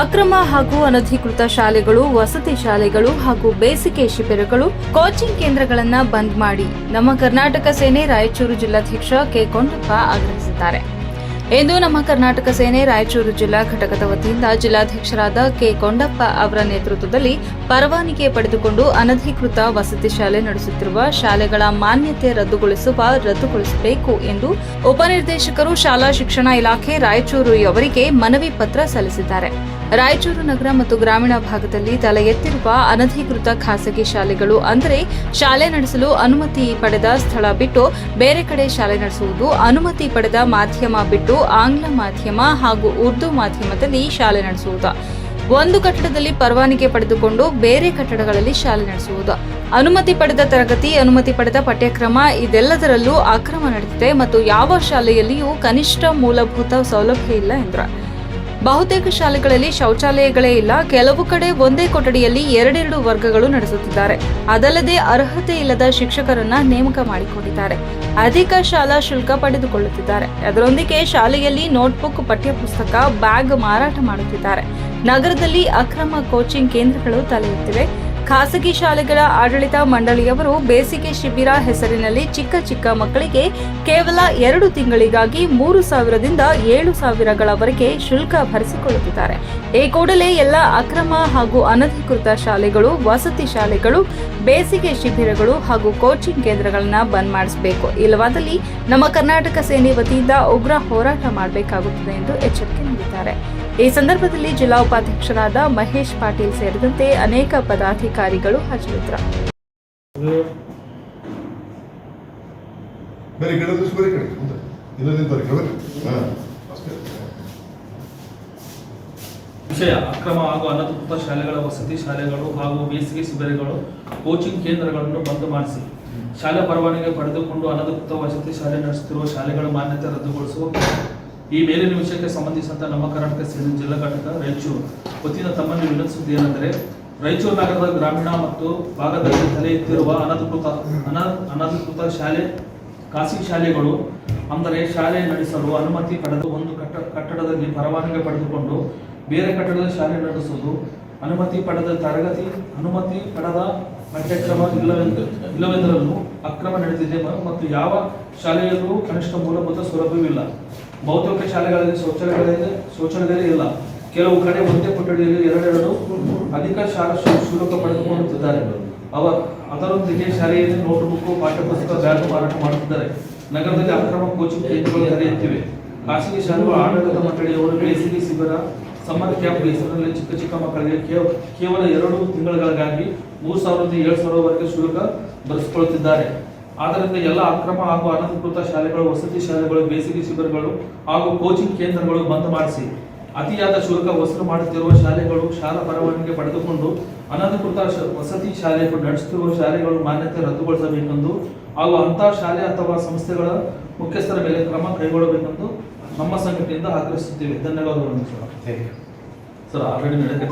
ಅಕ್ರಮ ಹಾಗೂ ಅನಧಿಕೃತ ಶಾಲೆಗಳು, ವಸತಿ ಶಾಲೆಗಳು ಹಾಗೂ ಬೇಸಿಗೆ ಶಿಬಿರಗಳು ಕೋಚಿಂಗ್ ಕೇಂದ್ರಗಳನ್ನು ಬಂದ್ ಮಾಡಿ ನಮ್ಮ ಕರ್ನಾಟಕ ಸೇನೆ ರಾಯಚೂರು ಜಿಲ್ಲಾಧ್ಯಕ್ಷ ಕೆ. ಕೊಂಡಪ್ಪ ಆಗ್ರಹಿಸಿದ್ದಾರೆ. ಇಂದು ನಮ್ಮ ಕರ್ನಾಟಕ ಸೇನೆ ರಾಯಚೂರು ಜಿಲ್ಲಾ ಘಟಕದ ವತಿಯಿಂದ ಜಿಲ್ಲಾಧ್ಯಕ್ಷರಾದ ಕೆ. ಕೊಂಡಪ್ಪ ಅವರ ನೇತೃತ್ವದಲ್ಲಿ ಪರವಾನಿಗೆ ಪಡೆದುಕೊಂಡು ಅನಧಿಕೃತ ವಸತಿ ಶಾಲೆ ನಡೆಸುತ್ತಿರುವ ಶಾಲೆಗಳ ಮಾನ್ಯತೆ ರದ್ದುಗೊಳಿಸುವ ರದ್ದುಗೊಳಿಸಬೇಕು ಎಂದು ಉಪನಿರ್ದೇಶಕರು ಶಾಲಾ ಶಿಕ್ಷಣ ಇಲಾಖೆ ರಾಯಚೂರು ಅವರಿಗೆ ಮನವಿ ಪತ್ರ ಸಲ್ಲಿಸಿದ್ದಾರೆ. ರಾಯಚೂರು ನಗರ ಮತ್ತು ಗ್ರಾಮೀಣ ಭಾಗದಲ್ಲಿ ತಲೆ ಎತ್ತಿರುವ ಅನಧಿಕೃತ ಖಾಸಗಿ ಶಾಲೆಗಳು ಅಂದರೆ ಶಾಲೆ ನಡೆಸಲು ಅನುಮತಿ ಪಡೆದ ಸ್ಥಳ ಬಿಟ್ಟು ಬೇರೆ ಕಡೆ ಶಾಲೆ ನಡೆಸುವುದು, ಅನುಮತಿ ಪಡೆದ ಮಾಧ್ಯಮ ಬಿಟ್ಟು ಆಂಗ್ಲ ಮಾಧ್ಯಮ ಹಾಗೂ ಉರ್ದು ಮಾಧ್ಯಮದಲ್ಲಿ ಶಾಲೆ ನಡೆಸುವುದು. ಒಂದು ಕಟ್ಟಡದಲ್ಲಿ ಪರವಾನಿಗೆ ಪಡೆದುಕೊಂಡು ಬೇರೆ ಕಟ್ಟಡಗಳಲ್ಲಿ ಶಾಲೆ ನಡೆಸುವುದು. ಅನುಮತಿ ಪಡೆದ ತರಗತಿ, ಅನುಮತಿ ಪಡೆದ ಪಠ್ಯಕ್ರಮ ಇದೆಲ್ಲದರಲ್ಲೂ ಅಕ್ರಮ ನಡೆದಿದೆ ಮತ್ತು ಯಾವ ಶಾಲೆಯಲ್ಲಿಯೂ ಕನಿಷ್ಠ ಮೂಲಭೂತ ಸೌಲಭ್ಯ ಇಲ್ಲ ಎಂದರು. ಬಹುತೇಕ ಶಾಲೆಗಳಲ್ಲಿ ಶೌಚಾಲಯಗಳೇ ಇಲ್ಲ. ಕೆಲವು ಕಡೆ ಒಂದೇ ಕೊಠಡಿಯಲ್ಲಿ ಎರಡೆರಡು ವರ್ಗಗಳು ನಡೆಸುತ್ತಿದ್ದಾರೆ. ಅದಲ್ಲದೆ ಅರ್ಹತೆ ಇಲ್ಲದ ಶಿಕ್ಷಕರನ್ನ ನೇಮಕ ಮಾಡಿಕೊಂಡಿದ್ದಾರೆ. ಅಧಿಕ ಶಾಲಾ ಶುಲ್ಕ ಪಡೆದುಕೊಳ್ಳುತ್ತಿದ್ದಾರೆ. ಅದರೊಂದಿಗೆ ಶಾಲೆಯಲ್ಲಿ ನೋಟ್ಬುಕ್ ಪಠ್ಯಪುಸ್ತಕ, ಬ್ಯಾಗ್ ಮಾರಾಟ ಮಾಡುತ್ತಿದ್ದಾರೆ. ನಗರದಲ್ಲಿ ಅಕ್ರಮ ಕೋಚಿಂಗ್ ಕೇಂದ್ರಗಳು ತಲೆ ಎತ್ತಿವೆ ಖಾಸಗಿ ಶಾಲೆಗಳ ಆಡಳಿತ ಮಂಡಳಿಯವರು ಬೇಸಿಗೆ ಶಿಬಿರ ಹೆಸರಿನಲ್ಲಿ ಚಿಕ್ಕ ಚಿಕ್ಕ ಮಕ್ಕಳಿಗೆ ಕೇವಲ ಎರಡು ತಿಂಗಳಿಗಾಗಿ ಮೂರು ಸಾವಿರದಿಂದ ಏಳು ಸಾವಿರಗಳವರೆಗೆ ಶುಲ್ಕ ಭರಿಸಿಕೊಳ್ಳುತ್ತಿದ್ದಾರೆ. ಈ ಕೂಡಲೇ ಎಲ್ಲ ಅಕ್ರಮ ಹಾಗೂ ಅನಧಿಕೃತ ಶಾಲೆಗಳು, ವಸತಿ ಶಾಲೆಗಳು, ಬೇಸಿಗೆ ಶಿಬಿರಗಳು ಹಾಗೂ ಕೋಚಿಂಗ್ ಕೇಂದ್ರಗಳನ್ನ ಬಂದ್ ಮಾಡಿಸಬೇಕು. ಇಲ್ಲವಾದಲ್ಲಿ ನಮ್ಮ ಕರ್ನಾಟಕ ಸೇನೆ ವತಿಯಿಂದ ಉಗ್ರ ಹೋರಾಟ ಮಾಡಬೇಕಾಗುತ್ತದೆ ಎಂದು ಎಚ್ಚರಿಕೆ ನೀಡಿದ್ದಾರೆ. ಈ ಸಂದರ್ಭದಲ್ಲಿ ಜಿಲ್ಲಾ ಉಪಾಧ್ಯಕ್ಷರಾದ ಮಹೇಶ್ ಪಾಟೀಲ್ ಸೇರಿದಂತೆ ಅನೇಕ ಪದಾಧಿಕಾರಿಗಳು ಹಾಜರಿದ್ದರು ಬೇರೆ ಕಡೆ ದಿವಸ ಬೇರೆ ಕಡೆ ಮುಂದೆ. ಇಲ್ಲ ನಿಂತವ್ರೆ ಕಡೆ ಹಾಂ ಅಷ್ಟೇ. ವಿಷಯ ಅಕ್ರಮ ಹಾಗೂ ಅನಧಿಕೃತ ಶಾಲೆಗಳ ವಸತಿ ಶಾಲೆಗಳು ಹಾಗೂ ಬೇಸಿಗೆ ಶಿಬಿರಗಳು ಕೋಚಿಂಗ್ ಕೇಂದ್ರಗಳನ್ನು ಬಂದ್ ಮಾಡಿಸಿ. ಶಾಲೆ ಪರವಾನಗಿ ಪಡೆದುಕೊಂಡು ಅನಧಿಕೃತ ವಸತಿ ಶಾಲೆ ನಡೆಸುತ್ತಿರುವ ಶಾಲೆಗಳ ಮಾನ್ಯತೆ ರದ್ದುಗೊಳಿಸುವ ಈ ಮೇಲಿನ ವಿಷಯಕ್ಕೆ ಸಂಬಂಧಿಸಿದಂತೆ ನಮ್ಮ ಕರ್ನಾಟಕ ಸೇನೆ ಜಿಲ್ಲಾ ಘಟಕ ರಾಯಚೂರು. ವತಿಯಿಂದ ತಮ್ಮನ್ನು ವಿನಂತಿಸುವುದು ಏನೆಂದರೆ ರಾಯಚೂರು ನಗರದ ಗ್ರಾಮೀಣ ಮತ್ತು ಭಾಗದಲ್ಲಿ ತಲೆ ಎತ್ತಿರುವ ಅನಧಿಕೃತ ಅನ ಅನಧಿಕೃತ ಶಾಲೆ, ಖಾಸಗಿ ಶಾಲೆಗಳು, ಅಂದರೆ ಶಾಲೆ ನಡೆಸಲು ಅನುಮತಿ ಪಡೆದು ಒಂದು ಕಟ್ಟ ಕಟ್ಟಡದಲ್ಲಿ ಪರವಾನಗಿ ಪಡೆದುಕೊಂಡು ಬೇರೆ ಕಟ್ಟಡದ ಶಾಲೆ ನಡೆಸುವುದು ಅನುಮತಿ ಪಡೆದ ತರಗತಿ, ಅನುಮತಿ ಪಡೆದ ಪಠ್ಯಕ್ರಮ ಇಲ್ಲವೆಂದು ಇಲ್ಲವೆಂದರಲ್ಲೂ ಅಕ್ರಮ ನಡೆದಿದೆ ಮತ್ತು ಯಾವ ಶಾಲೆಯಲ್ಲೂ ಕನಿಷ್ಠ ಮೂಲಭೂತ ಸೌಲಭ್ಯವಿಲ್ಲ. ಬಹುತೇಕ ಶಾಲೆಗಳಲ್ಲಿ ಶೌಚಾಲಯಗಳಿದೆ, ಶೌಚಾಲಯಗಳೇ ಇಲ್ಲ. ಕೆಲವು ಕಡೆ ಒಂದೇ ಕೊಠಡಿಯಲ್ಲಿ ಎರಡೆರಡು ಅಧಿಕ ಶಾಲಾ ಶುಲ್ಕ ಪಡೆದುಕೊಳ್ಳುತ್ತಿದ್ದಾರೆ. ಅವರು ಅದರೊಂದಿಗೆ ಶಾಲೆಯಲ್ಲಿ ನೋಟ್ಬುಕ್ ಪಾಠ್ಯಪುಸ್ತಕ ಬ್ಯಾಗ್ ಮಾರಾಟ ಮಾಡುತ್ತಿದ್ದಾರೆ. ನಗರದಲ್ಲಿ ಅಕ್ರಮ ಕೋಚಿಂಗ್ ಕೇಂದ್ರಗಳು ನಡೆಯುತ್ತಿವೆ ಖಾಸಗಿ ಶಾಲೆಗಳು, ಆಡಳಿತ ಮಂಡಳಿಯವರು ಬೇಸಿಗೆ ಶಿಬಿರ ಸಮ್ಮರ್ ಕ್ಯಾಂಪ್ ಹೆಸರಿನಲ್ಲಿ ಚಿಕ್ಕ ಚಿಕ್ಕ ಮಕ್ಕಳಿಗೆ ಕೇವ- ಕೇವಲ ಎರಡು ತಿಂಗಳುಗಳಿಗಾಗಿ ಮೂರು ಸಾವಿರದಿಂದ ಏಳು ಸಾವಿರವರೆಗೆ ಶುಲ್ಕ ಭರಿಸಿಕೊಳ್ಳುತ್ತಿದ್ದಾರೆ. ಆದ್ದರಿಂದ ಎಲ್ಲ ಅಕ್ರಮ ಹಾಗೂ ಅನಧಿಕೃತ ಶಾಲೆಗಳು, ವಸತಿ ಶಾಲೆಗಳು, ಬೇಸಿಗೆ ಶಿಬಿರಗಳು ಹಾಗೂ ಕೋಚಿಂಗ್ ಕೇಂದ್ರಗಳು ಬಂದ್ ಮಾಡಿಸಿ. ಅತಿಯಾದ ಶುಲ್ಕ ವಸೂಲು ಮಾಡುತ್ತಿರುವ ಶಾಲೆಗಳು ಶಾಲಾ ಪರವಾನಿಗೆ ಪಡೆದುಕೊಂಡು ಅನಧಿಕೃತ ವಸತಿ ಶಾಲೆಗಳು ನಡೆಸುತ್ತಿರುವ ಶಾಲೆಗಳು ಮಾನ್ಯತೆ ರದ್ದುಗೊಳಿಸಬೇಕೆಂದು ಹಾಗೂ ಅಂತಹ ಶಾಲೆ ಅಥವಾ ಸಂಸ್ಥೆಗಳ ಮುಖ್ಯಸ್ಥರ ಮೇಲೆ ಕ್ರಮ ಕೈಗೊಳ್ಳಬೇಕೆಂದು ನಮ್ಮ ಸಂಘಟನೆಯಿಂದ ಆಗ್ರಹಿಸುತ್ತೇವೆ. ಧನ್ಯವಾದಗಳು ಸರ್ ಸರ್ ಆಲ್ರೆಡಿ ನಡೆಯಕ್ಕೆ